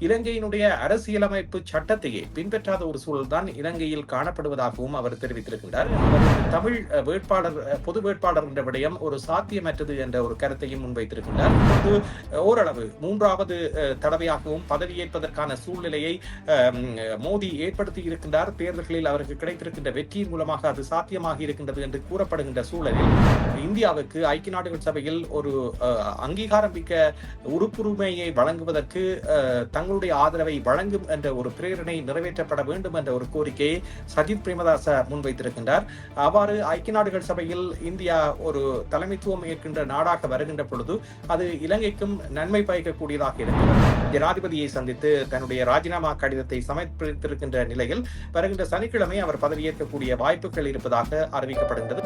இலங்கையினுடைய அரசியலமைப்பு சட்டத்தையே பின்பற்றாத ஒரு சூழல் தான் இலங்கையில் காணப்படுவதாகவும் அவர் தெரிவித்திருக்கின்றார். அவர் தமிழ் வேட்பாளர் பொது வேட்பாளர் என்ற விடயம் ஒரு சாத்தியமற்றது என்ற ஒரு கருத்தையும் முன்வைத்திருக்கின்றார். இது ஓரளவு மூன்றாவது தடவையாகவும் பதவியேற்பதற்கான சூழ்நிலையை மோடி ஏற்படுத்தி இருக்கின்றார். தேர்தல்களில் அவருக்கு கிடைத்திருக்கின்ற வெற்றியின் மூலமாக அது சாத்தியமாக இருக்கின்றது என்று கூறப்படுகின்ற சூழலில் இந்தியாவுக்கு ஐக்கிய நாடுகள் சபையில் ஒரு அஹ், அங்கீகாரம் மிக்க உறுப்புரிமையை வழங்குவதற்கு அஹ், தங்களுடைய ஆதரவை வழங்கும் என்ற ஒரு பிரேரணை நிறைவேற்றப்பட வேண்டும் என்ற ஒரு கோரிக்கையை சஜித் பிரேமதாச முன்வைத்திருக்கின்றார். அவ்வாறு ஐக்கிய நாடுகள் சபையில் இந்தியா ஒரு தலைமைத்துவம் ஏற்கின்ற நாடாக வருகின்ற பொழுது அது இலங்கைக்கும் நன்மை பயக்கக்கூடியதாக இருக்கிறது. ஜனாதிபதியை சந்தித்து தன்னுடைய ராஜினாமா கடிதத்தை சமர்ப்பித்திருக்கின்ற நிலையில் வருகின்ற சனிக்கிழமை அவர் பதவியேற்கக்கூடிய வாய்ப்புகள் இருப்பதாக அறிவிக்கப்படுகின்றது.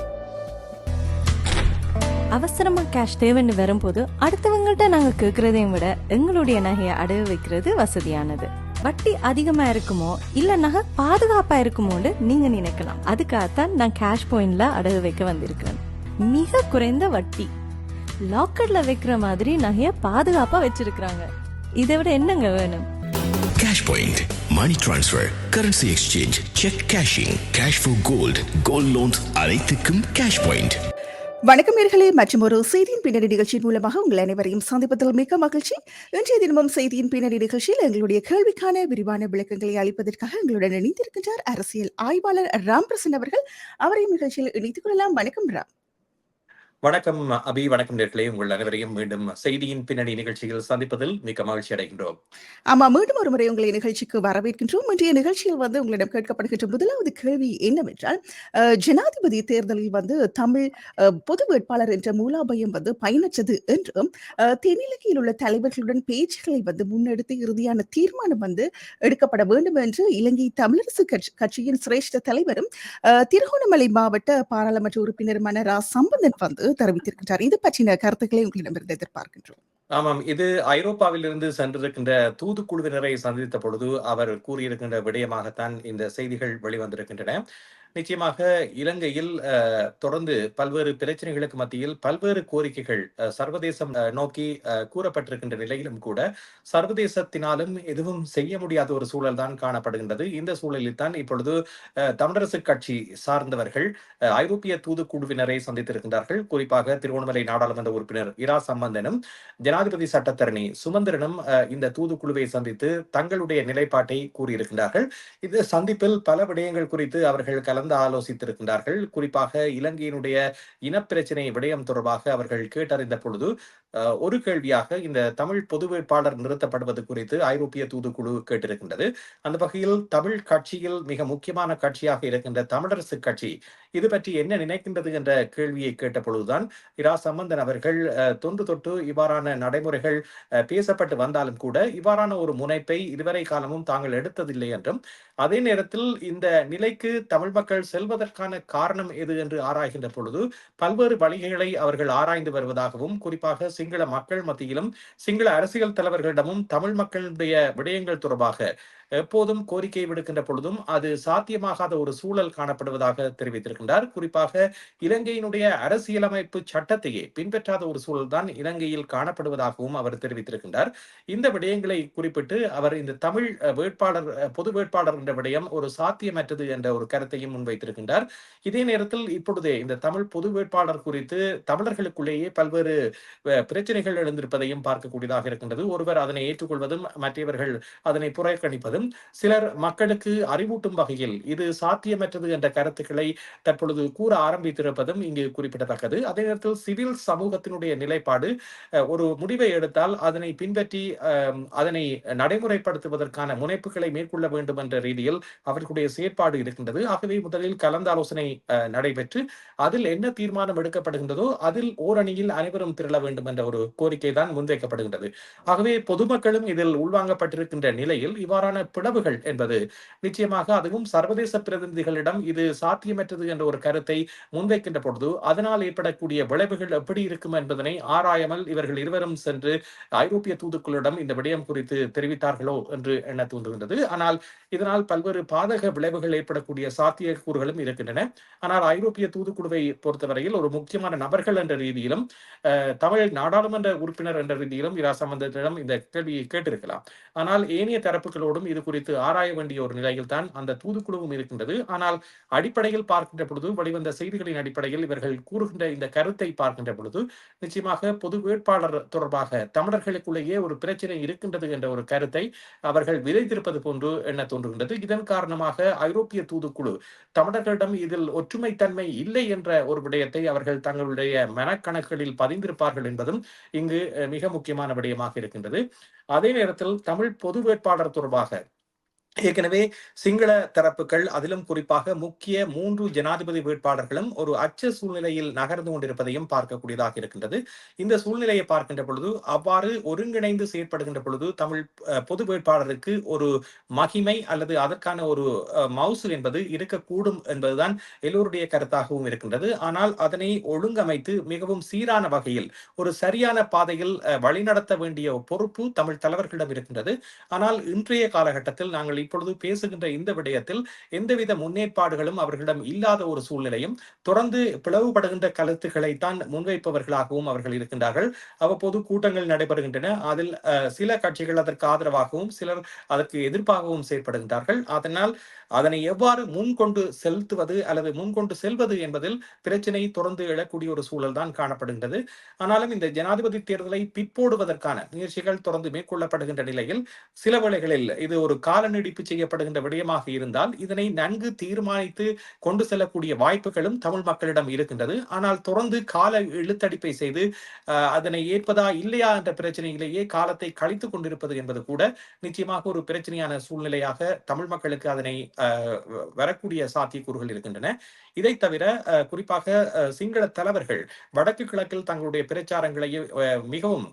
அவசரமா கேஷ் தேவைன்னு வரும்போது அடுத்தவங்கள்ட்ட நாங்க கேட்குறதையும் விட எங்களுடைய நகையை அடகு வைக்கிறது வசதியானது. வட்டி அதிகமா இருக்குமோ இல்ல நகை பாதுகாப்பா இருக்குமோன்னு நீங்க நினைக்கலாம். அதுக்காகத்தான் நான் கேஷ் பாயிண்ட்ல அடகு வைக்க வந்திருக்கிறேன். மிக குறைந்த வட்டி. லாக்கர்ல வைக்கிற மாதிரி நகைய பாதுகாப்பா வச்சிருக்கிறாங்க. இதை விட என்னங்க வேணும்? Cash point money Transfer, currency exchange cheque cashing cash for gold gold loans அனைத்துக்கும் கேஷ் பாயிண்ட் வணக்கம் நேர்களே மற்றும் ஒரு செய்தியின் பின்னணி நிகழ்ச்சியின் மூலமாக உங்கள் அனைவரையும் சந்திப்பதில் மிக்க மகிழ்ச்சி. இன்றைய தினமும் செய்தியின் பின்னணி நிகழ்ச்சியில் எங்களுடைய கேள்விக்கான விரிவான விளக்கங்களை அளிப்பதற்காக எங்களுடன் இணைந்திருக்கின்றார் அரசியல் ஆய்வாளர் ராம் பிரசன் அவர்கள். அவரையும் நிகழ்ச்சியில் இணைத்துக் கொள்ளலாம். வணக்கம் ராம். வணக்கம் அபி வணக்கம் நேர்களே. உங்கள் அனைவரையும் மீண்டும் செய்தியின் பின்னணி நிகழ்ச்சியில் சந்திப்பதில் மிக்க மகிழ்ச்சி அடைகின்றோம். ஆமா மீண்டும் ஒரு முறை உங்களை நிகழ்ச்சிக்கு வரவேற்கின்றோம். இன்றைய நிகழ்ச்சியில் வந்து உங்களிடம் கேட்கப்படுகின்ற முதலாவது கேள்வி என்னவென்றால் ஜனாதிபதி தேர்தலில் வந்து தமிழ் அஹ், பொது வேட்பாளர் என்ற மூலாபயம் வந்து பயனற்றது என்றும் தென்னிலங்கையில் உள்ள தலைவர்களுடன் பேச்சுக்களை வந்து முன்னெடுத்து இறுதியான தீர்மானம் வந்து எடுக்கப்பட வேண்டும் என்று இலங்கை தமிழரசு கட்சி கட்சியின் சிரேஷ்ட தலைவரும் அஹ், திருகோணமலை மாவட்ட பாராளுமன்ற உறுப்பினருமான ரா. சம்பந்தன் வந்து தெரிவித்திருக்கின்றார் இது பற்றின கருத்துக்களை உங்களிடமிருந்து எதிர்பார்க்கின்றோம். ஆமாம். இது ஐரோப்பாவிலிருந்து சென்றிருக்கின்ற தூதுக்குழுவினரை சந்தித்த பொழுது அவர் கூறியிருக்கின்ற விடயமாகத்தான் இந்த செய்திகள் வெளிவந்திருக்கின்றன. நிச்சயமாக இலங்கையில் தொடர்ந்து பல்வேறு பிரச்சனைகளுக்கு மத்தியில் பல்வேறு கோரிக்கைகள் சர்வதேசம் நோக்கி கூறப்பட்டிருக்கின்ற நிலையிலும் கூட சர்வதேசத்தினாலும் எதுவும் செய்ய முடியாத ஒரு சூழல் தான் காணப்படுகின்றது. இந்த சூழலில் தான் இப்பொழுது தமிழரசு கட்சி சார்ந்தவர்கள் ஐரோப்பிய தூதுக்குழுவினரை சந்தித்திருக்கின்றார்கள். குறிப்பாக திருவண்ணாமலை நாடாளுமன்ற உறுப்பினர் இரா சம்பந்தனும் ஜனாதிபதி சட்டத்தரணி சுமந்திரனும் இந்த தூதுக்குழுவை சந்தித்து தங்களுடைய நிலைப்பாட்டை கூறியிருக்கின்றார்கள். இந்த சந்திப்பில் பல விடயங்கள் குறித்து அவர்கள் கலந்து ஆலோசித்திருக்கின்றார்கள். குறிப்பாக இலங்கையினுடைய இனப்பிரச்சினை விடயம் தொடர்பாக அவர்கள் கேட்டறிந்த பொழுது ஒரு கேள்வியாக இந்த தமிழ் பொது வேட்பாளர் நிறுத்தப்படுவது குறித்து ஐரோப்பிய தூதுக்குழு கேட்டிருக்கின்றது. அந்த வகையில் தமிழ் கட்சியில் மிக முக்கியமான கட்சியாக இருக்கின்ற தமிழரசு கட்சி இது பற்றி என்ன நினைக்கின்றது என்ற கேள்வியை கேட்ட பொழுதுதான் இரா சம்பந்தன் அவர்கள் தொன்று தொட்டு இவ்வாறான நடைமுறைகள் பேசப்பட்டு வந்தாலும் கூட இவ்வாறான ஒரு முனைப்பை இதுவரை காலமும் தாங்கள் எடுத்ததில்லை என்றும் அதே நேரத்தில் இந்த நிலைக்கு தமிழ் மக்கள் செல்வதற்கான காரணம் எது என்று ஆராய்கின்ற பொழுது பல்வேறு வழிகளை அவர்கள் ஆராய்ந்து வருவதாகவும் குறிப்பாக சிங்கள மக்கள் மத்தியிலும் சிங்கள அரசியல் தலைவர்களிடமும் தமிழ் மக்களுடைய விடயங்கள் தொடர்பாக எப்போதும் கோரிக்கை விடுக்கின்ற பொழுதும் அது சாத்தியமாகாத ஒரு சூழல் காணப்படுவதாக தெரிவித்திருக்கின்றார். குறிப்பாக இலங்கையினுடைய அரசியலமைப்பு சட்டத்தையே பின்பற்றாத ஒரு சூழல் தான் இலங்கையில் காணப்படுவதாகவும் அவர் தெரிவித்திருக்கின்றார். இந்த விடயங்களை குறிப்பிட்டு அவர் இந்த தமிழ் அஹ், வேட்பாளர் பொது வேட்பாளர் என்ற விடயம் ஒரு சாத்தியமற்றது என்ற ஒரு கருத்தையும் முன்வைத்திருக்கின்றார். இதே நேரத்தில் இப்பொழுதே இந்த தமிழ் பொது வேட்பாளர் குறித்து தமிழர்களுக்குள்ளேயே பல்வேறு அஹ், பிரச்சனைகள் எழுந்திருப்பதையும் பார்க்கக்கூடியதாக இருக்கின்றது. ஒருவர் அதனை ஏற்றுக்கொள்வதும் மற்றவர்கள் அதனை புறக்கணிப்பதும் சிலர் மக்களுக்கு அறிவூட்டும் வகையில் இது சாத்தியமற்றது என்ற கருத்துக்களை தற்பொழுது கூற ஆரம்பித்திருப்பதும் இங்கு குறிப்பிடத்தக்கது. அதே நேரத்தில் சிவில் சமூகத்தினுடைய நிலைப்பாடு ஒரு முடிவை எடுத்தால் அதனை பின்பற்றி அதனை நடைமுறைப்படுத்துவதற்கான முனைப்புகளை மேற்கொள்ள வேண்டும் என்ற ரீதியில் அவர்களுடைய செயற்பாடு இருக்கின்றது. ஆகவே முதலில் கலந்தாலோசனை நடைபெற்று அதில் என்ன தீர்மானம் எடுக்கப்படுகின்றதோ அதில் ஓரணியில் அனைவரும் திரள வேண்டும் என்ற ஒரு கோரிக்கை தான் முன்வைக்கப்படுகின்றது. ஆகவே பொதுமக்களும் இதில் உள்வாங்கப்பட்டிருக்கின்ற நிலையில் இவ்வாறான பிளவுகள் என்பது. நிச்சயமாக அதுவும் சர்வதேச பிரதிநிதிகளிடம் இது சாத்தியமற்றது என்ற ஒரு கருத்தை முன்வைக்கின்ற பொழுது அதனால் ஏற்படக்கூடிய விளைவுகள் எப்படி இருக்கும் என்பதனை ஆராயாமல் இவர்கள் இருவரும் சென்று ஐரோப்பிய தூதுக்களிடம் இந்த விடயம் குறித்து தெரிவித்தார்களோ என்று எண்ண தூண்டுகின்றது ஆனால் இதனால் பல்வேறு பாதக விளைவுகள் ஏற்படக்கூடிய சாத்தியக்கூறுகளும் இருக்கின்றன. ஆனால் ஐரோப்பிய தூதுக்குழுவை பொறுத்தவரையில் ஒரு முக்கியமான நபர்கள் என்ற ரீதியிலும் தமிழ் நாடாளுமன்ற உறுப்பினர் என்ற ரீதியிலும் இரா சம்பந்தத்திடம் இந்த கேள்வியை கேட்டிருக்கலாம். ஆனால் ஏனைய தரப்புகளோடும் இது குறித்து ஆராய வேண்டிய ஒரு நிலையில் தான் அந்த தூதுக்குழுவும் இருக்கின்றது. ஆனால் அடிப்படையில் பார்க்கின்ற பொழுது வெளிவந்த செய்திகளின் அடிப்படையில் இவர்கள் கூறுகின்ற இந்த கருத்தை பார்க்கின்ற பொழுது நிச்சயமாக பொது வேட்பாளர் தொடர்பாக தமிழர்களுக்குள்ளேயே ஒரு பிரச்சனை இருக்கின்றது என்ற ஒரு கருத்தை அவர்கள் விதைத்திருப்பது போன்று எண்ண தோன்றுகின்றது. இதன் காரணமாக ஐரோப்பிய தூதுக்குழு தமிழர்களிடம் இதில் ஒற்றுமைத்தன்மை இல்லை என்ற ஒரு விடயத்தை அவர்கள் தங்களுடைய மனக்கணக்குகளில் பதிந்திருப்பார்கள் என்பதும் இங்கு மிக முக்கியமான விடயமாக இருக்கின்றது. அதே நேரத்தில் தமிழ் பொது வேட்பாளர் தொடர்பாக ஏற்கனவே சிங்கள தரப்புகள் அதிலும் குறிப்பாக முக்கிய மூன்று ஜனாதிபதி வேட்பாளர்களும் ஒரு அச்ச சூழ்நிலையில் நகர்ந்து கொண்டிருப்பதையும் பார்க்கக்கூடியதாக இருக்கின்றது. இந்த சூழ்நிலையை பார்க்கின்ற பொழுது அவ்வாறு ஒருங்கிணைந்து செயற்படுகின்ற பொழுது தமிழ் பொது வேட்பாளருக்கு ஒரு மகிமை அல்லது அதற்கான ஒரு மவுசூல் மவுசு என்பது இருக்கக்கூடும் என்பதுதான் எல்லோருடைய கருத்தாகவும் இருக்கின்றது. ஆனால் அதனை ஒழுங்கமைத்து மிகவும் சீரான வகையில் ஒரு சரியான பாதையில் வழிநடத்த வேண்டிய பொறுப்பு தமிழ் தலைவர்களிடம் இருக்கின்றது. ஆனால் இன்றைய காலகட்டத்தில் நாங்கள் இப்பொழுது பேசுகின்ற இந்த விடயத்தில் எந்தவித முன்னேற்பாடுகளும் அவர்களிடம் இல்லாத ஒரு சூழ்நிலையும் தொடர்ந்து பிளவுபடுகின்ற கருத்துக்களைத்தான் முன்வைப்பவர்களாகவும் அவர்கள் இருக்கின்றார்கள். அவ்வப்போது கூட்டங்கள் நடைபெறுகின்றன. அதில் அஹ், சில கட்சிகள் அதற்கு ஆதரவாகவும் சிலர் அதற்கு எதிர்ப்பாகவும் செயற்படுகின்றார்கள். அதனால் அதனை எவ்வாறு முன்கொண்டு செலுத்துவது அல்லது முன்கொண்டு செல்வது என்பதில் பிரச்சனை தொடர்ந்து எழக்கூடிய ஒரு சூழல் தான் காணப்படுகின்றது. ஆனாலும் இந்த ஜனாதிபதி தேர்தலை பிற்போடுவதற்கான முயற்சிகள் தொடர்ந்து மேற்கொள்ளப்படுகின்ற நிலையில் சில வேளைகளில் இது ஒரு கால நீடிப்பு செய்யப்படுகின்ற விடயமாக இருந்தால் இதனை நன்கு தீர்மானித்து கொண்டு செல்லக்கூடிய வாய்ப்புகளும் தமிழ் மக்களிடம் இருக்கின்றது. ஆனால் தொடர்ந்து கால இழுத்தடிப்பை செய்து அதனை ஏற்பதா இல்லையா என்ற பிரச்சனையிலேயே காலத்தை கழித்துக் கொண்டிருப்பது என்பது கூட நிச்சயமாக ஒரு பிரச்சனையான சூழ்நிலையாக தமிழ் மக்களுக்கு அதனை வரக்கூடிய சாத்தியக்கூறுகள் இருக்கின்றன. இதை தவிர குறிப்பாக சிங்கள தலைவர்கள் வடக்கு கிழக்கில் தங்களுடைய பிரச்சாரங்களை மிகவும்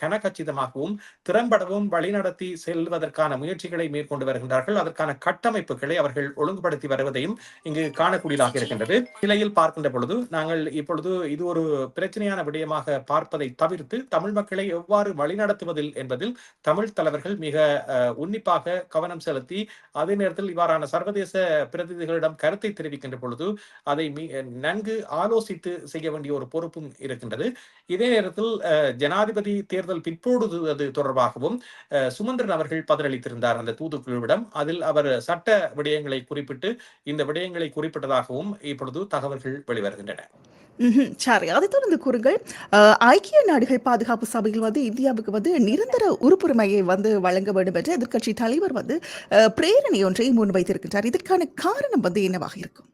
கனகச்சிதமாகவும் திறம்படவும் வழிநடத்தி செல்வதற்கான முயற்சிகளை மேற்கொண்டு வருகின்றார்கள். அதற்கான கட்டமைப்புகளை அவர்கள் ஒழுங்குபடுத்தி வருவதையும் இங்கு காணக்கூடியதாக இருக்கின்றது. நிலையில் பார்க்கின்ற பொழுது நாங்கள் இப்பொழுது இது ஒரு பிரச்சனையான விடயமாக பார்ப்பதை தவிர்த்து தமிழ் மக்களை எவ்வாறு வழிநடத்துவதில் என்பதில் தமிழ் தலைவர்கள் மிக அஹ், உன்னிப்பாக கவனம் செலுத்தி அதே நேரத்தில் இவ்வாறு இவ்வாறான சர்வதேச பிரதிநிதிகளிடம் கருத்தை தெரிவிக்கின்ற பொழுது அதை நன்கு ஆலோசித்து செய்ய வேண்டிய ஒரு பொறுப்பும் இருக்கின்றது. இதே நேரத்தில் ஜனாதிபதி தேர்தல் பிற்போடுவது தொடர்பாகவும் சுமந்திரன் அவர்கள் பதிலளித்திருந்தார் அந்த தூதுக்குழுவிடம். அதில் அவர் சட்ட விடயங்களை குறிப்பிட்டு இந்த விடயங்களை குறிப்பிட்டதாகவும் இப்பொழுது தகவல்கள் வெளிவருகின்றன. ம்ஹும். சரி அதை தொடர்ந்து கூறுங்கள். ஐக்கிய நாடுகள் பாதுகாப்பு சபையில் வந்து இந்தியாவுக்கு வந்து நிரந்தர உறுப்புரிமையை வந்து வழங்க வேண்டும் என்று எதிர்கட்சி தலைவர் வந்து பிரேரணை ஒன்றை முன்வை வைத்திருக்கின்றார். இதற்கான காரணம் வந்து என்னவாக இருக்கும்?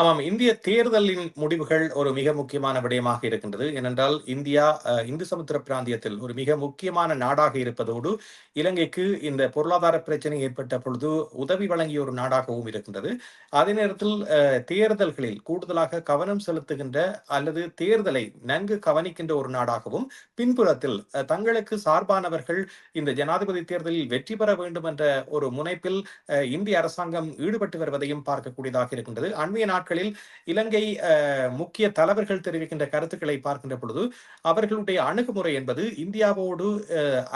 ஆமாம் இந்திய தேர்தலின் முடிவுகள் ஒரு மிக முக்கியமான விடயமாக இருக்கின்றது. ஏனென்றால் இந்தியா இந்து சமுத்திர பிராந்தியத்தில் ஒரு மிக முக்கியமான நாடாக இருப்பதோடு இலங்கைக்கு இந்த பொருளாதார பிரச்சனை ஏற்பட்ட பொழுது உதவி வழங்கிய ஒரு நாடாகவும் இருக்கின்றது. அதே நேரத்தில் தேர்தல்களில் கூடுதலாக கவனம் செலுத்துகின்ற அல்லது தேர்தலை நன்கு கவனிக்கின்ற ஒரு நாடாகவும் பின்புறத்தில் அஹ், தங்களுக்கு சார்பானவர்கள் இந்த ஜனாதிபதி தேர்தலில் வெற்றி பெற வேண்டும் என்ற ஒரு முனைப்பில் இந்திய அரசாங்கம் ஈடுபட்டு வருவதையும் பார்க்கக்கூடியதாக இருக்கின்றது. அண்மைய நாட்களில் இலங்கை முக்கிய தலைவர்கள் தெரிவிக்கின்ற கருத்துக்களை பார்க்கின்ற பொழுது அவர்களுடைய அணுகுமுறை என்பது இந்தியாவோடு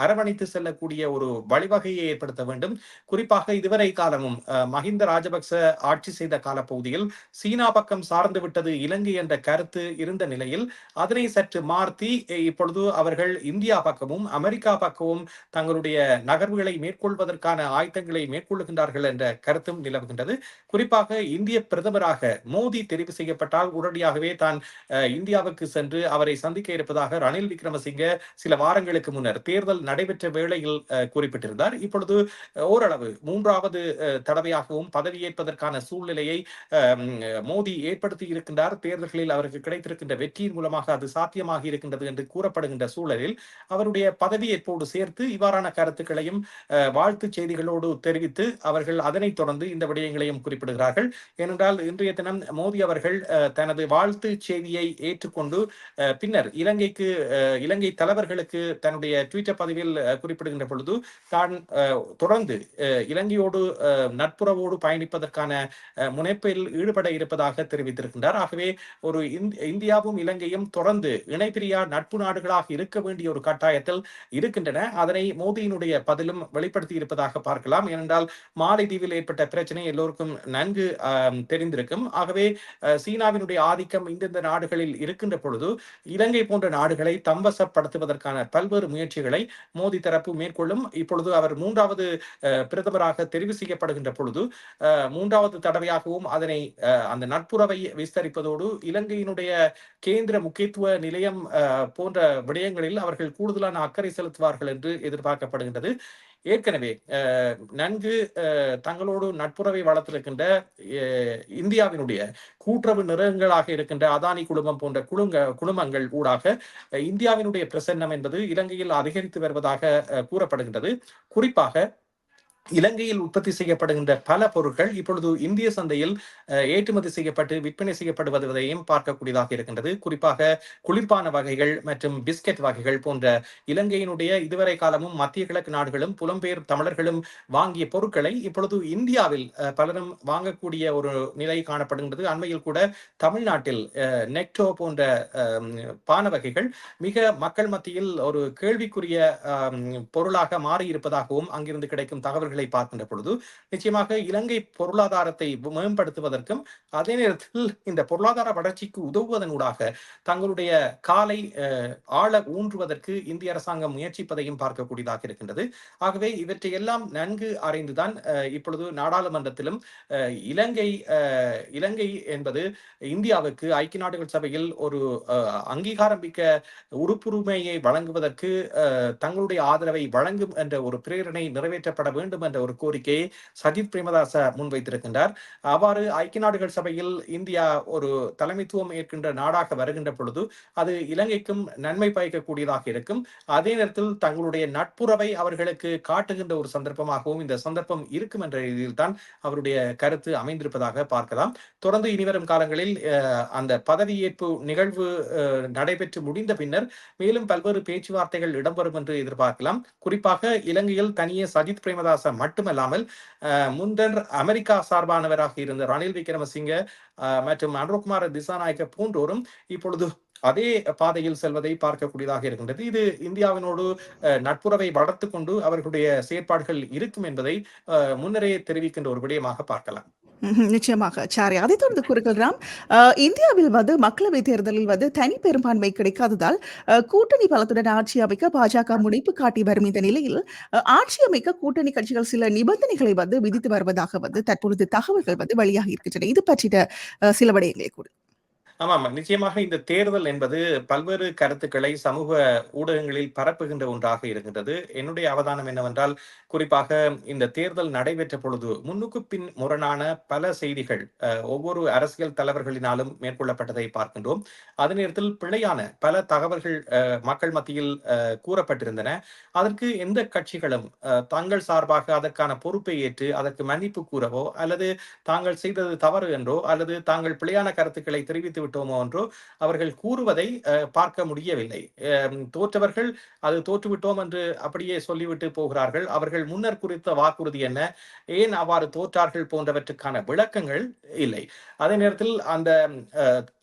அரவணைத்து செல்லக்கூடிய ஒரு வழிவகையை ஏற்படுத்த வேண்டும். குறிப்பாக இதுவரை காலமும் மஹிந்த ராஜபக்ச ஆட்சி செய்த காலப்பகுதியில் சீனா பக்கம் சார்ந்து விட்டது இலங்கை என்ற கருத்து இருந்த நிலையில் அதனை சற்று மாற்றி இப்பொழுது அவர்கள் இந்தியா பக்கமும் அமெரிக்கா பக்கமும் தங்களுடைய நகர்வுகளை மேற்கொள்வதற்கான ஆயத்தங்களை மேற்கொள்ளுகின்றார்கள் என்ற கருத்தும் நிலவுகின்றது. குறிப்பாக இந்திய பிரதமராக மோடி தெரிவு செய்யப்பட்டால் உடனடியாகவே தான் இந்தியாவுக்கு சென்று அவரை சந்திக்க இருப்பதாக ரணில் விக்ரமசிங்க சில வாரங்களுக்கு முன்னர் தேர்தல் நடைபெற்ற வேளையில் குறிப்பிட்டிருந்தார். இப்பொழுது ஓரளவு மூன்றாவது தடவையாகவும் பதவியேற்பதற்கான சூழ்நிலையை மோடி ஏற்படுத்தி இருக்கின்றார். தேர்தல்களில் அவருக்கு கிடைத்திருக்கின்ற வெற்றியின் மூலமாக அது சாத்தியமாகி இருக்கின்றது என்று கூறப்படுகின்ற சூழலில் அவருடைய பதவியேற்போடு சேர்த்து இவ்வாறான கருத்துக்களையும் அஹ், செய்திகளோடு தெரிவித்து அவர்கள் அதனைத் தொடர்ந்து இந்த விடயங்களையும் குறிப்பிடுகிறார்கள். ஏனென்றால் இன்றைய தினம் தினம் மோடி அவர்கள் தனது வாழ்த்து செய்தியை ஏற்றுக்கொண்டு பின்னர் இலங்கைக்கு இலங்கை தலைவர்களுக்கு தன்னுடைய ட்விட்டர் பதிவில் குறிப்பிடுகின்ற பொழுது தான் தொடர்ந்து இலங்கையோடு நட்புறவோடு பயணிப்பதற்கான முனைப்பில் ஈடுபட இருப்பதாக தெரிவித்திருக்கின்றார். ஆகவே ஒரு இந்தியாவும் இலங்கையும் தொடர்ந்து இணைப்பிரியா நட்பு நாடுகளாக இருக்க வேண்டிய ஒரு கட்டாயத்தில் இருக்கின்றன. அதனை மோடியினுடைய பதிலும் வெளிப்படுத்தி இருப்பதாக பார்க்கலாம். ஏனென்றால் மாலைதீவில் ஏற்பட்ட பிரச்சனை எல்லோருக்கும் நன்கு தெரிந்திருக்கும். ஆகவே சீனாவினுடைய ஆதிக்கம் இந்தந்த நாடுகளில் இருக்கின்ற பொழுது இலங்கை போன்ற நாடுகளை தம்பசப்படுத்துவதற்கான பல்வேறு முயற்சிகளை மோடி தரப்பு மேற்கொள்ளும். இப்பொழுது அவர் மூன்றாவது பிரதமராக தெரிவு செய்யப்படுகின்ற பொழுது மூன்றாவது தடவையாகவும் அதனை அந்த நட்புறவை விஸ்தரிப்பதோடு இலங்கையினுடைய கேந்திர முக்கியத்துவ நிலையம் போன்ற விடயங்களில் அவர்கள் கூடுதலான அக்கறை செலுத்துவார்கள் என்று எதிர்பார்க்கப்படுகின்றது. ஏற்கனவே அஹ், நன்கு அஹ், தங்களோடு நட்புறவை வளர்த்திருக்கின்ற அஹ், இந்தியாவினுடைய கூட்டுறவு நிறுவனங்களாக இருக்கின்ற அதானி குழுமம் போன்ற குழுங்க குழுமங்கள் ஊடாக இந்தியாவினுடைய பிரசன்னம் என்பது இலங்கையில் அதிகரித்து வருவதாக அஹ், கூறப்படுகின்றது. குறிப்பாக இலங்கையில் உற்பத்தி செய்யப்படுகின்ற பல பொருட்கள் இப்பொழுது இந்திய சந்தையில் ஏற்றுமதி செய்யப்பட்டு விற்பனை செய்யப்படுவதையும் பார்க்கக்கூடியதாக இருக்கின்றது. குறிப்பாக குளிர்பான வகைகள் மற்றும் பிஸ்கட் வகைகள் போன்ற இலங்கையினுடைய இதுவரை காலமும் மத்திய கிழக்கு நாடுகளும் புலம்பெயர் தமிழர்களும் வாங்கிய பொருட்களை இப்பொழுது இந்தியாவில் அஹ், பலரும் வாங்கக்கூடிய ஒரு நிலை காணப்படுகின்றது. அண்மையில் கூட தமிழ்நாட்டில் நெக்டோ போன்ற பான வகைகள் மிக மக்கள் மத்தியில் ஒரு கேள்விக்குரிய பொருளாக மாறி இருப்பதாகவும் அங்கிருந்து கிடைக்கும் தகவல்கள் பார்க்கின்ற பொழுது நிச்சயமாக இலங்கை பொருளாதாரத்தை மேம்படுத்துவதற்கும் அதே நேரத்தில் இந்த பொருளாதார வளர்ச்சிக்கு உதவுவதனூடாக தங்களுடைய காலை ஆழ ஊன்றுவதற்கு இந்திய அரசாங்கம் முயற்சிப்பதையும் பார்க்கக்கூடியதாக இருக்கின்றது. ஆகவே இவற்றை எல்லாம் நன்கு அறிந்துதான் இப்பொழுது நாடாளுமன்றத்திலும் இலங்கை இலங்கை என்பது இந்தியாவுக்கு ஐக்கிய நாடுகள் சபையில் ஒரு அங்கீகாரம் மிக்க உறுப்புரிமையை வழங்குவதற்கு தங்களுடைய ஆதரவை வழங்கும் என்ற ஒரு பிரேரணை நிறைவேற்றப்பட வேண்டும் என்ற ஒரு கோரிக்கையை சஜித் பிரேமதாச முன்வைத்திருக்கின்றார். அவ்வாறு ஐக்கிய நாடுகள் சபையில் இந்தியா ஒரு தலைமைத்துவம் ஏற்கின்ற நாடாக வருகின்ற பொழுது அது இலங்கைக்கும் நன்மை பயக்கக்கூடியதாக இருக்கும். அதே நேரத்தில் தங்களுடைய நட்புறவை அவர்களுக்கு காட்டுகின்ற ஒரு சந்தர்ப்பமாகவும் இந்த சந்தர்ப்பம் இருக்கும் என்ற ரீதியில் தான் அவருடைய கருத்து அமைந்திருப்பதாக பார்க்கலாம். தொடர்ந்து இனிவரும் காலங்களில் அந்த பதவியேற்பு நிகழ்வு நடைபெற்று முடிந்த பின்னர் மேலும் பல்வேறு பேச்சுவார்த்தைகள் இடம்பெறும் என்று எதிர்பார்க்கலாம். குறிப்பாக இலங்கையில் தனியே சஜித் பிரேமதாச மட்டுமல்லாமல் முந்தன் அமெரிக்கா சார்பானவராக இருந்த ரணில் விக்ரமசிங்க அஹ், மற்றும் அனுரகுமார திசாநாயக்க போன்றோரும் இப்பொழுது அதே பாதையில் செல்வதை பார்க்கக்கூடியதாக இருக்கின்றது. இது இந்தியாவினோடு நட்புறவை வளர்த்து கொண்டு அவர்களுடைய செயற்பாடுகள் இருக்கும் என்பதை அஹ், முன்னரே தெரிவிக்கின்ற ஒரு விடயமாக பார்க்கலாம். நிச்சயமாக. சாரி அதை தொடர்ந்து கூறுகிறாம் அஹ், இந்தியாவில் வந்து மக்களவை தேர்தலில் வந்து தனி பெரும்பான்மை கிடைக்காததால் கூட்டணி பலத்துடன் ஆட்சி அமைக்க பாஜக முனைப்பு காட்டி வரும் இந்த நிலையில் ஆட்சி அமைக்க கூட்டணி கட்சிகள் சில நிபந்தனைகளை வந்து விதித்து வருவதாக வந்து தற்பொழுது தகவல்கள் வந்து வெளியாகி இருக்கின்றன. இது பற்றின அஹ், சில விடயங்களை கூட ஆமாம். நிச்சயமாக இந்த தேர்தல் என்பது பல்வேறு கருத்துக்களை சமூக ஊடகங்களில் பரப்புகின்ற ஒன்றாக இருக்கின்றது. என்னுடைய அவதானம் என்னவென்றால் குறிப்பாக இந்த தேர்தல் நடைபெற்ற பொழுது முன்னுக்கு பின் முரணான பல செய்திகள் ஒவ்வொரு அரசியல் தலைவர்களினாலும் மேற்கொள்ளப்பட்டதை பார்க்கின்றோம். அதே நேரத்தில் பிழையான பல தகவல்கள் அஹ், மக்கள் மத்தியில் அஹ், கூறப்பட்டிருந்தன. அதற்கு எந்த கட்சிகளும் அஹ், தங்கள் சார்பாக அதற்கான பொறுப்பை ஏற்று அதற்கு மன்னிப்பு கூறவோ அல்லது தாங்கள் செய்தது தவறு என்றோ அல்லது தாங்கள் பிழையான கருத்துக்களை தெரிவித்து விட்டோமோ என்றோ அவர்கள் கூறுவதை பார்க்க முடியவில்லை. தோற்றவர்கள் அது தோற்றுவிட்டோம் என்று அப்படியே சொல்லிவிட்டு போகிறார்கள். அவர்கள் முன்னர் குறித்த வாக்குறுதி என்ன? ஏன் அவ்வாறு தோற்றார்கள் போன்றவற்றுக்கான விளக்கங்கள் இல்லை. அதே நேரத்தில் அந்த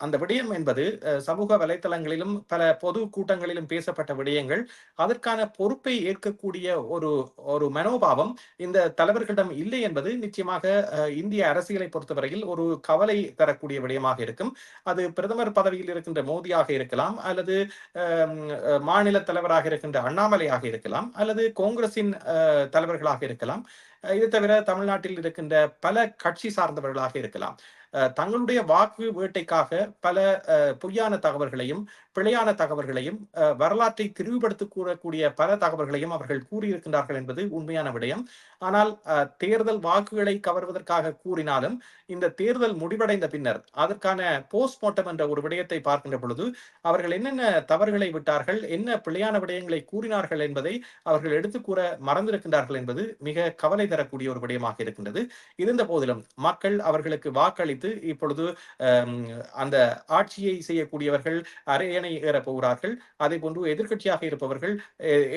அந்த விடயம் என்பது சமூக வலைத்தளங்களிலும் பல பொது கூட்டங்களிலும் பேசப்பட்ட விடயங்கள். அதற்கான பொறுப்பை ஏற்கக்கூடிய ஒரு ஒரு மனோபாவம் இந்த தலைவர்களிடம் இல்லை என்பது நிச்சயமாக இந்திய அரசியலை பொறுத்தவரையில் ஒரு கவலை தரக்கூடிய விடயமாக இருக்கும். அது பிரதமர் பதவியில் இருக்கின்ற மோடியாக இருக்கலாம் அல்லது மாநில தலைவராக இருக்கின்ற அண்ணாமலையாக இருக்கலாம் அல்லது காங்கிரசின் அஹ், தலைவர்களாக இருக்கலாம். இது தவிர தமிழ்நாட்டில் இருக்கின்ற பல கட்சி சார்ந்தவர்களாக இருக்கலாம். தங்களுடைய வாக்கு வேட்டைக்காக பல பொய்யான தகவல்களையும் பிழையான தகவல்களையும் வரலாற்றை திரிவுபடுத்தி கூறக்கூடிய பல தகவல்களையும் அவர்கள் கூறியிருக்கின்றார்கள் என்பது உண்மையான விடயம். ஆனால் தேர்தல் வாக்குகளை கவர்வதற்காக கூறினாலும் இந்த தேர்தல் முடிவடைந்த பின்னர் அதற்கான போஸ்ட்மார்ட்டம் என்ற ஒரு விடயத்தை பார்க்கின்ற பொழுது அவர்கள் என்னென்ன தவறுகளை விட்டார்கள் என்ன பிழையான விடயங்களை கூறினார்கள் என்பதை அவர்கள் எடுத்து கூற மறந்திருக்கின்றார்கள் என்பது மிக கவலை தரக்கூடிய ஒரு விடயமாக இருக்கின்றது. இருந்த போதிலும் மக்கள் அவர்களுக்கு வாக்களித்து வைத்து இப்பொழுது அந்த ஆட்சியை செய்யக்கூடியவர்கள் அரையணை ஏறப் போகிறார்கள். அதே போன்று எதிர்க்கட்சியாக இருப்பவர்கள்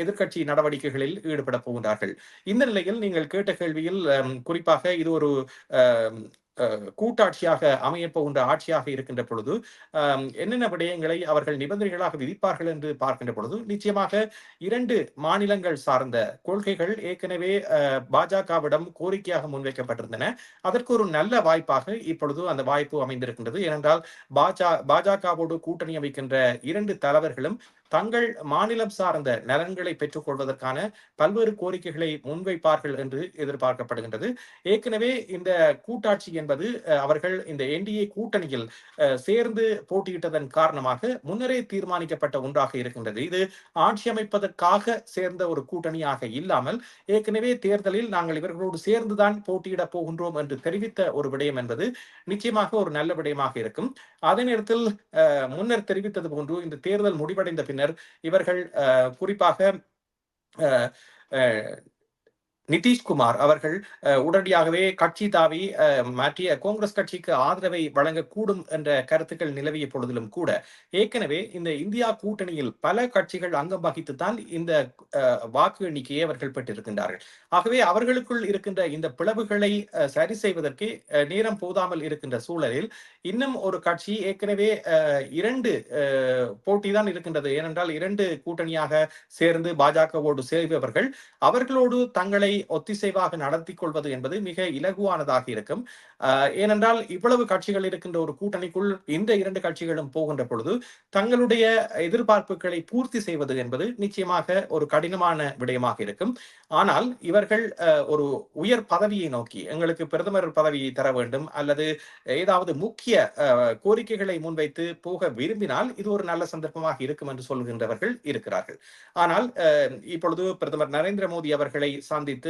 எதிர்கட்சி நடவடிக்கைகளில் ஈடுபட போகிறார்கள் இந்த நிலையில் நீங்கள் கேட்ட கேள்வியில் குறிப்பாக இது ஒரு அஹ், கூட்டாட்சியாக அமையப் போகின்ற ஆட்சியாக இருக்கின்ற பொழுது என்னென்ன விடயங்களை அவர்கள் நிபந்தனைகளாக விதிப்பார்கள் என்று பார்க்கின்ற பொழுது நிச்சயமாக இரண்டு மாநிலங்கள் சார்ந்த கொள்கைகள் ஏற்கனவே அஹ், பாஜகவிடம் கோரிக்கையாக முன்வைக்கப்பட்டிருந்தன. அதற்கு ஒரு நல்ல வாய்ப்பாக இப்பொழுது அந்த வாய்ப்பு அமைந்திருக்கின்றது. ஏனென்றால் பாஜக பாஜகவோடு கூட்டணி அமைக்கின்ற இரண்டு தலைவர்களும் தங்கள் மாநிலம் சார்ந்த நலன்களை பெற்றுக் கொள்வதற்கான பல்வேறு கோரிக்கைகளை முன்வைப்பார்கள் என்று எதிர்பார்க்கப்படுகின்றது. ஏற்கனவே இந்த கூட்டாட்சி என்பது அவர்கள் இந்த என்டிஏ கூட்டணியில் சேர்ந்து போட்டியிட்டதன் காரணமாக முன்னரே தீர்மானிக்கப்பட்ட ஒன்றாக இருக்கின்றது. இது ஆட்சி அமைப்பதற்காக சேர்ந்த ஒரு கூட்டணியாக இல்லாமல் ஏற்கனவே தேர்தலில் நாங்கள் இவர்களோடு சேர்ந்துதான் போட்டியிடப் போகின்றோம் என்று தெரிவித்த ஒரு விடயம் என்பது நிச்சயமாக ஒரு நல்ல விடயமாக இருக்கும். அதே நேரத்தில் அஹ், முன்னர் தெரிவித்தது போன்று இந்த தேர்தல் முடிவடைந்த பின்னர் இவர்கள் அஹ், குறிப்பாக அஹ், அஹ், நிதிஷ்குமார் அவர்கள் உடனடியாகவே கட்சி தாவி மாற்றிய காங்கிரஸ் கட்சிக்கு ஆதரவை வழங்கக்கூடும் என்ற கருத்துக்கள் நிலவிய பொழுதிலும் கூட ஏற்கனவே இந்த இந்தியா கூட்டணியில் பல கட்சிகள் அங்கம் வகித்துத்தான் இந்த வாக்கு எண்ணிக்கையை அவர்கள் பெற்றிருக்கின்றார்கள். ஆகவே அவர்களுக்குள் இருக்கின்ற இந்த பிளவுகளை சரி செய்வதற்கு நேரம் போதாமல் இருக்கின்ற சூழலில் இன்னும் ஒரு கட்சி ஏற்கனவே இரண்டு போட்டி போட்டிதான் இருக்கின்றது. ஏனென்றால் இரண்டு கூட்டணியாக சேர்ந்து பாஜகவோடு சேர்பவர்கள் அவர்களோடு தங்களை ஒத்திசைவாக நடத்தி கொள்வது என்பது மிக இலகுவானதாக இருக்கும். ஏனென்றால் இவ்வளவு கட்சிகள் இருக்கின்ற ஒரு கூட்டணிக்குள் இந்த இரண்டு கட்சிகளும் போகின்ற பொழுது தங்களுடைய எதிர்பார்ப்புகளை பூர்த்தி செய்வது என்பது நிச்சயமாக ஒரு கடினமான விடயமாக இருக்கும். ஆனால் இவர்கள் ஒரு உயர் பதவியை நோக்கி எங்களுக்கு பிரதமர் பதவியை தர வேண்டும் அல்லது ஏதாவது முக்கிய கோரிக்கைகளை முன்வைத்து போக விரும்பினால் இது ஒரு நல்ல சந்தர்ப்பமாக இருக்கும் என்று சொல்கின்றவர்கள் இருக்கிறார்கள். ஆனால் இப்பொழுது பிரதமர் நரேந்திர மோடி அவர்களை சந்தித்த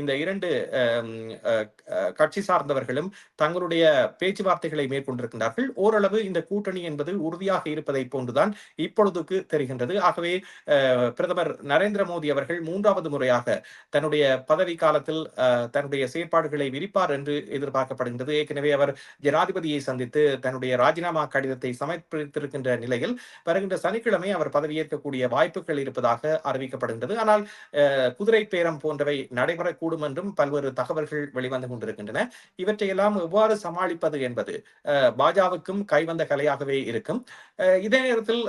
இந்த இரண்டு கட்சி சார்ந்தவர்களும் தங்களுடைய பேச்சுவார்த்தைகளை மேற்கொண்டிருக்கின்றார்கள். ஓரளவு இந்த கூட்டணி என்பது உறுதியாக இருப்பதை போன்றுதான் இப்பொழுதுக்கு தெரிகின்றது. ஆகவே பிரதமர் நரேந்திர மோடி அவர்கள் மூன்றாவது முறையாக தன்னுடைய பதவி காலத்தில் தன்னுடைய செயற்பாடுகளை விரிப்பார் என்று எதிர்பார்க்கப்படுகின்றது. ஏற்கனவே அவர் ஜனாதிபதியை சந்தித்து தன்னுடைய ராஜினாமா கடிதத்தை சமர்ப்பித்திருக்கின்ற நிலையில் வருகின்ற சனிக்கிழமை அவர் பதவியேற்கக்கூடிய வாய்ப்புகள் இருப்பதாக அறிவிக்கப்படுகின்றது. ஆனால் குதிரை பேரம் போன்றவை நடைபெறக்கூடும் என்றும் பல்வேறு தகவல்கள் வெளிவந்து கொண்டிருக்கின்றன. இவற்றையெல்லாம் எவ்வாறு சமாளிப்பது என்பது பாஜகவுக்கும் கைவந்த கலையாகவே இருக்கும். இதே நேரத்தில்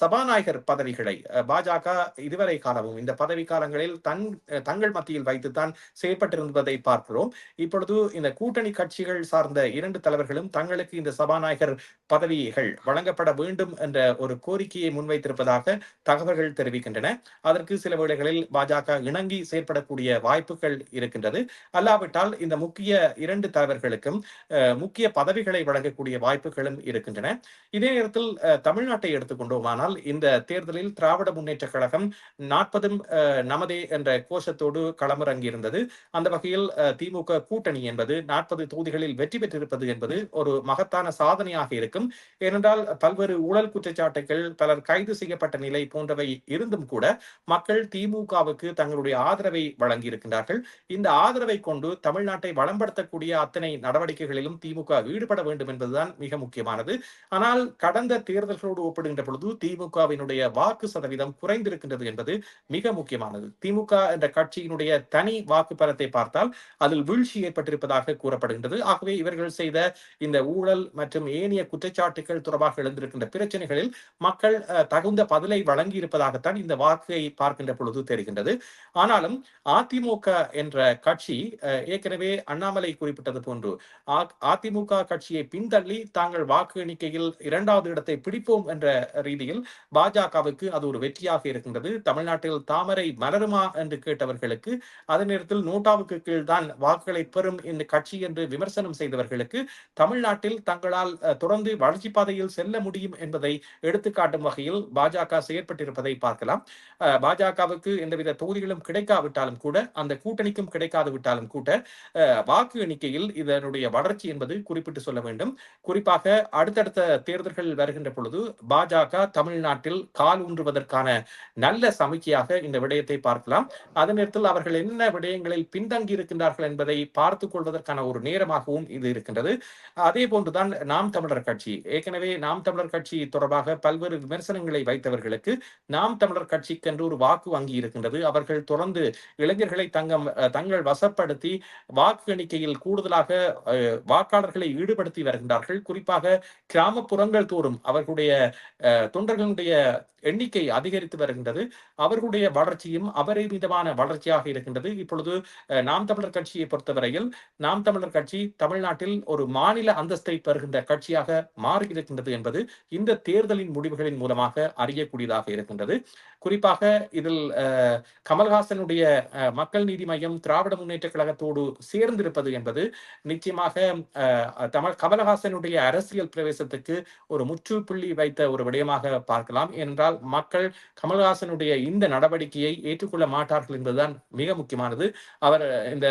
சபாநாயகர் பதவிகளை பாஜக இதுவரை காலமும் இந்த பதவி காலங்களில் தன் தங்கள் மத்தியில் வைத்துத்தான் செயற்பட்டிருந்ததை பார்க்கிறோம். இப்பொழுது இந்த கூட்டணி கட்சிகள் சார்ந்த இரண்டு தலைவர்களும் தங்களுக்கு இந்த சபாநாயகர் பதவிகள் வழங்கப்பட வேண்டும் என்ற ஒரு கோரிக்கையை முன்வைத்திருப்பதாக தகவல்கள் தெரிவிக்கின்றன. அதற்கு சில வேளைகளில் பாஜக இணங்கி ஏற்படக்கூடிய வாய்ப்புகள் இருக்கின்றது. அல்லாவிட்டால் இந்த முக்கிய இரண்டு தலைவர்களுக்கும் முக்கிய பதவிகளை வழங்கக்கூடிய வாய்ப்புகளும் இருக்கின்றன. இதே நேரத்தில் தமிழ்நாட்டை எடுத்துக்கொண்டோமானால் இந்த தேர்தலில் திராவிட முன்னேற்ற கழகம் நாற்பதும் நமதே என்ற கோஷத்தோடு களமிறங்கியிருந்தது. அந்த வகையில் திமுக கூட்டணி என்பது நாற்பது தொகுதிகளில் வெற்றி பெற்றிருப்பது என்பது ஒரு மகத்தான சாதனையாக இருக்கும். ஏனென்றால் பல்வேறு ஊழல் குற்றச்சாட்டுகள் பலர் கைது செய்யப்பட்ட நிலை போன்றவை இருந்தும் கூட மக்கள் திமுகவுக்கு தங்களுடைய ஆதரவை வழங்கியிருக்கின்றார்கள். இந்த ஆதரவை கொண்டு தமிழ்நாட்டை வளம்படுத்தக்கூடிய அத்தனை நடவடிக்கைகளிலும் திமுக ஈடுபட வேண்டும் என்பதுதான் மிக முக்கியமானது. ஆனால் கடந்த தேர்தல்களோடு ஒப்பிடுகின்ற பொழுது திமுகவினுடைய வாக்கு சதவீதம் குறைந்திருக்கின்றது என்பது மிக முக்கியமானது. திமுக என்ற கட்சியினுடைய தனி வாக்கு பலத்தை பார்த்தால் அதில் வீழ்ச்சி ஏற்பட்டிருப்பதாக கூறப்படுகின்றது. ஆகவே இவர்கள் செய்த இந்த ஊழல் மற்றும் ஏனைய குற்றச்சாட்டுகள் தொடர்பாக எழுந்திருக்கின்ற பிரச்சனைகளில் மக்கள் தகுந்த பதிலை வழங்கியிருப்பதாகத்தான் இந்த வாக்கை பார்க்கின்ற பொழுது தெரிகின்றது. ஆனாலும் அதிமுக என்ற கட்சி ஏற்கனவே அண்ணாமலை குறிப்பிட்டது போன்று அதிமுக கட்சியை பின்தள்ளி தாங்கள் வாக்கு எண்ணிக்கையில் இரண்டாவது இடத்தை பிடிப்போம் என்ற ரீதியில் பாஜகவுக்கு அது ஒரு வெற்றியாக இருக்கின்றது. தமிழ்நாட்டில் தாமரை மலருமா என்று கேட்டவர்களுக்கு அதே நேரத்தில் நோட்டாவுக்கு கீழ் தான் வாக்குகளை பெறும் இந்த கட்சி என்று விமர்சனம் செய்தவர்களுக்கு தமிழ்நாட்டில் தங்களால் தொடர்ந்து வளர்ச்சி பாதையில் செல்ல முடியும் என்பதை எடுத்துக்காட்டும் வகையில் பாஜக செயற்பட்டிருப்பதை பார்க்கலாம். பாஜகவுக்கு எந்தவித தொகுதிகளும் கிடைக்காவிட்டு விட்டாலும் கூட அந்த கூட்டணிக்கும் கிடைக்காது விட்டாலும் கூட வாக்கு எண்ணிக்கையில் இதனுடைய வளர்ச்சி என்பது குறிப்பிட்டு சொல்ல வேண்டும். குறிப்பாக அடுத்தடுத்த தேர்தல்கள் வருகின்ற பொழுது பாஜக தமிழ்நாட்டில் கால் ஊன்றுவதற்கான நல்ல சமிக்கையாக இந்த விடயத்தை பார்க்கலாம். அதே நேரத்தில் அவர்கள் என்ன விடயங்களில் பின்தங்கி இருக்கின்றார்கள் என்பதை பார்த்துக் கொள்வதற்கான ஒரு நேரமாகவும் இது இருக்கின்றது. அதே போன்றுதான் நாம் தமிழர் கட்சி. ஏற்கனவே நாம் தமிழர் கட்சி தொடர்பாக பல்வேறு விமர்சனங்களை வைத்தவர்களுக்கு நாம் தமிழர் கட்சிக்கென்று ஒரு வாக்கு வங்கி இருக்கின்றது. அவர்கள் தொடர்ந்து இளைஞர்களை தங்கம் தங்கள் வசப்படுத்தி வாக்கு எண்ணிக்கையில் கூடுதலாக வாக்காளர்களை ஈடுபடுத்தி வருகின்றார்கள். குறிப்பாக கிராமப்புறங்கள் தோறும் அவர்களுடைய தொண்டர்களுடைய எண்ணிக்கை அதிகரித்து வருகின்றது. அவர்களுடைய வளர்ச்சியும் அபரிமிதமான வளர்ச்சியாக இருக்கின்றது. இப்பொழுது அஹ், நாம் தமிழர் கட்சியை பொறுத்தவரையில் நாம் தமிழர் கட்சி தமிழ்நாட்டில் ஒரு மாநில அந்தஸ்தை பெறுகின்ற கட்சியாக மாறி இருக்கின்றது என்பது இந்த தேர்தலின் முடிவுகளின் மூலமாக அறியக்கூடியதாக இருக்கின்றது. குறிப்பாக இதில் அஹ், கமல்ஹாசனுடைய மக்கள் நீதி மையம் திராவிட முன்னேற்ற கழகத்தோடு சேர்ந்திருப்பது என்பது நிச்சயமாக தமிழ் கமலஹாசனுடைய அரசியல் பிரவேசத்துக்கு ஒரு முற்றுப்புள்ளி வைத்த ஒரு விடயமாக பார்க்கலாம். ஏனென்றால் மக்கள் கமல்ஹாசனுடைய இந்த நடவடிக்கையை ஏற்றுக்கொள்ள மாட்டார்கள் என்பதுதான் மிக முக்கியமானது. அவர் இந்த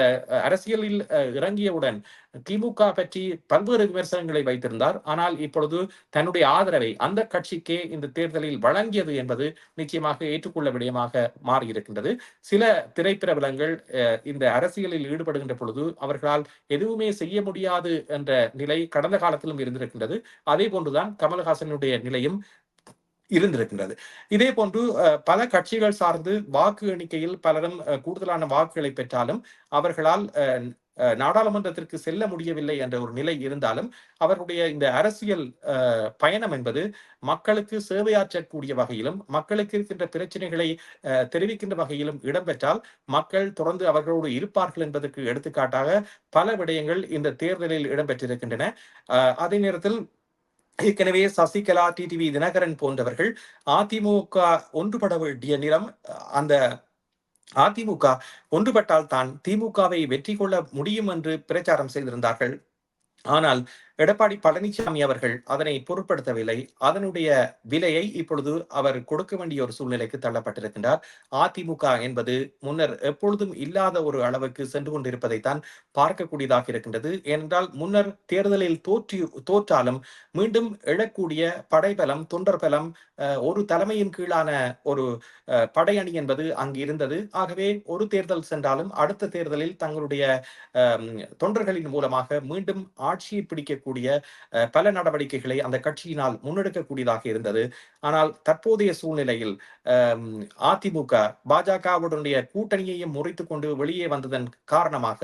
அரசியலில் இறங்கியவுடன் திமுக பற்றி பல்வேறு விமர்சனங்களை வைத்திருந்தார். ஆனால் இப்பொழுது தன்னுடைய ஆதரவை அந்த கட்சிக்கே இந்த தேர்தலில் வழங்கியது என்பது நிச்சயமாக ஏற்றுக்கொள்ள விடயமாக மாறியிருக்கின்றது. சில திரைப்பிரபலங்கள் அஹ், இந்த அரசியலில் ஈடுபடுகின்ற பொழுது அவர்களால் எதுவுமே செய்ய முடியாது என்ற நிலை கடந்த காலத்திலும் இருந்திருக்கின்றது. அதே போன்றுதான் கமல்ஹாசனுடைய நிலையும் இருந்திருக்கின்றது. இதே போன்று அஹ், பல கட்சிகள் சார்ந்து வாக்கு எண்ணிக்கையில் பலரும் கூடுதலான வாக்குகளை பெற்றாலும் அவர்களால் அஹ், நாடாளுமன்றத்திற்கு செல்ல முடியவில்லை என்ற ஒரு நிலை இருந்தாலும் அவர்களுடைய இந்த அரசியல் அஹ், பயணம் என்பது மக்களுக்கு சேவையாற்றக்கூடிய வகையிலும் மக்களுக்கு இருக்கின்ற பிரச்சனைகளை அஹ், தெரிவிக்கின்ற வகையிலும் இடம்பெற்றால் மக்கள் தொடர்ந்து அவர்களோடு இருப்பார்கள் என்பதற்கு எடுத்துக்காட்டாக பல விடயங்கள் இந்த தேர்தலில் இடம்பெற்றிருக்கின்றன. அஹ், அதே நேரத்தில் ஏற்கனவே சசிகலா டிடிவி தினகரன் போன்றவர்கள் அதிமுக ஒன்றுபட வேண்டிய நிலம் அந்த அதிமுக ஒன்றுபட்டால் தான் திமுகவை வெற்றி கொள்ள முடியும் என்று பிரச்சாரம் செய்திருந்தார்கள். ஆனால் எடப்பாடி பழனிசாமி அவர்கள் அதனை பொருட்படுத்தவில்லை. அதனுடைய விலையை இப்பொழுது அவர் கொடுக்க வேண்டிய ஒரு சூழ்நிலைக்கு தள்ளப்பட்டிருக்கின்றார். அதிமுக என்பது முன்னர் எப்பொழுதும் இல்லாத ஒரு அளவுக்கு சென்று கொண்டிருப்பதைத்தான் பார்க்கக்கூடியதாக இருக்கின்றது. ஏனென்றால் முன்னர் தேர்தலில் தோற்றி தோற்றாலும் மீண்டும் எழக்கூடிய படைபலம் தொண்டர் பலம் ஒரு தலைமையின் கீழான ஒரு படையணி என்பது அங்கு இருந்தது. ஆகவே ஒரு தேர்தல் சென்றாலும் அடுத்த தேர்தலில் தங்களுடைய தொண்டர்களின் மூலமாக மீண்டும் ஆட்சியை பிடிக்க செய்யக்கூடிய பல நடவடிக்கைகளை அந்த கட்சியினால் முன்னெடுக்கக்கூடியதாக இருந்தது. ஆனால் தற்போதைய சூழ்நிலையில் அதிமுக பாஜகவுடைய கூட்டணியையும் முறித்துக் கொண்டு வெளியே வந்ததன் காரணமாக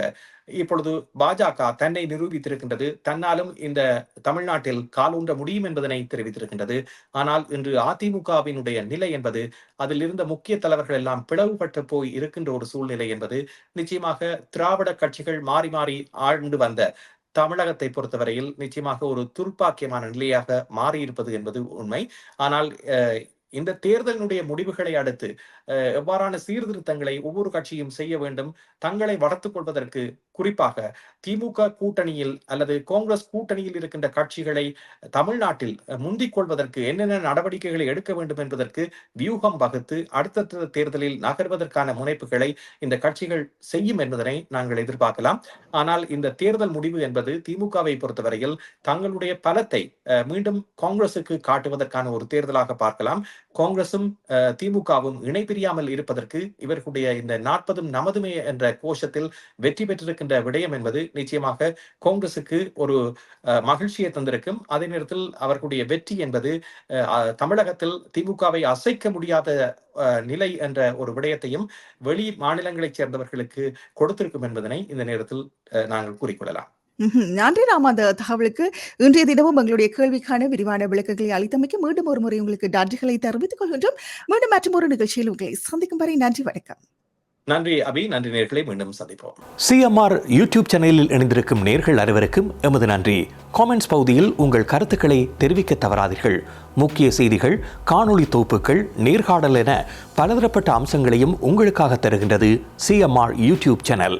இப்பொழுது பாஜக தன்னை நிரூபித்திருக்கின்றது. தன்னாலும் இந்த தமிழ்நாட்டில் காலூன்ற முடியும் என்பதனை தெரிவித்திருக்கின்றது. ஆனால் இன்று அதிமுகவினுடைய நிலை என்பது அதில் இருந்த முக்கிய தலைவர்கள் எல்லாம் பிளவுபட்டு போய் இருக்கின்ற ஒரு சூழ்நிலை என்பது நிச்சயமாக திராவிட கட்சிகள் மாறி மாறி ஆழ்ந்து வந்த தமிழகத்தை பொறுத்தவரையில் நிச்சயமாக ஒரு துர்ப்பாக்கியமான நிலையாக மாறியிருப்பது என்பது உண்மை. ஆனால் அஹ், இந்த தேர்தலினுடைய முடிவுகளை அடுத்து எவ்வாறான சீர்திருத்தங்களை ஒவ்வொரு கட்சியும் செய்ய வேண்டும் தங்களை வளர்த்துக் கொள்வதற்கு குறிப்பாக திமுக கூட்டணியில் அல்லது காங்கிரஸ் கூட்டணியில் இருக்கின்ற கட்சிகளை தமிழ்நாட்டில் முந்திக் கொள்வதற்கு என்னென்ன நடவடிக்கைகளை எடுக்க வேண்டும் என்பதற்கு வியூகம் வகுத்து அடுத்த தேர்தலில் நகர்வதற்கான முனைப்புகளை இந்த கட்சிகள் செய்யும் என்பதனை நாங்கள் எதிர்பார்க்கலாம். ஆனால் இந்த தேர்தல் முடிவு என்பது திமுகவை பொறுத்தவரையில் தங்களுடைய பலத்தை அஹ், மீண்டும் காங்கிரசுக்கு காட்டுவதற்கான ஒரு தேர்தலாக பார்க்கலாம். காங்கிரசும் அஹ், திமுகவும் இணை பிரியாமல் இருப்பதற்கு இவர்களுடைய இந்த நாற்பதும் நமதுமே என்ற கோஷத்தில் வெற்றி பெற்றிருக்கின்ற விடயம் என்பது நிச்சயமாக காங்கிரசுக்கு ஒரு அஹ், மகிழ்ச்சியை தந்திருக்கும். அதே நேரத்தில் அவர்களுடைய வெற்றி என்பது அஹ், அஹ், தமிழகத்தில் திமுகவை அசைக்க முடியாத அஹ், நிலை என்ற ஒரு விடயத்தையும் வெளி மாநிலங்களைச் சேர்ந்தவர்களுக்கு கொடுத்திருக்கும் என்பதனை இந்த நேரத்தில் அஹ், நாங்கள் கூறிக்கொள்ளலாம். நன்றி ராம். அந்த தகவலுக்கு இன்றைய தினமும் எங்களுடைய கேள்விக்கான விரிவான விளக்கங்களை அளித்தமைக்கு மீண்டும் ஒரு முறை உங்களுக்கு நன்றிகளை தெரிவித்துக் கொள்கின்றோம். மீண்டும் மற்றும் ஒரு நிகழ்ச்சியில் உங்களை சந்திக்கும் வரை நன்றி வணக்கம். நன்றி அபி. நன்றி நேர்களை. மீண்டும் சந்திப்போம். சிஎம்ஆர் யூடியூப் சேனலில் இணைந்திருக்கும் நேர்கள் அனைவருக்கும் எமது நன்றி. காமெண்ட்ஸ் பகுதியில் உங்கள் கருத்துக்களை தெரிவிக்க தவறாதீர்கள். முக்கிய செய்திகள் காணொளி தொகுப்புகள் நேர்காணல் என பலதரப்பட்ட அம்சங்களையும் உங்களுக்காக தருகின்றது சிஎம்ஆர் யூடியூப் சேனல்.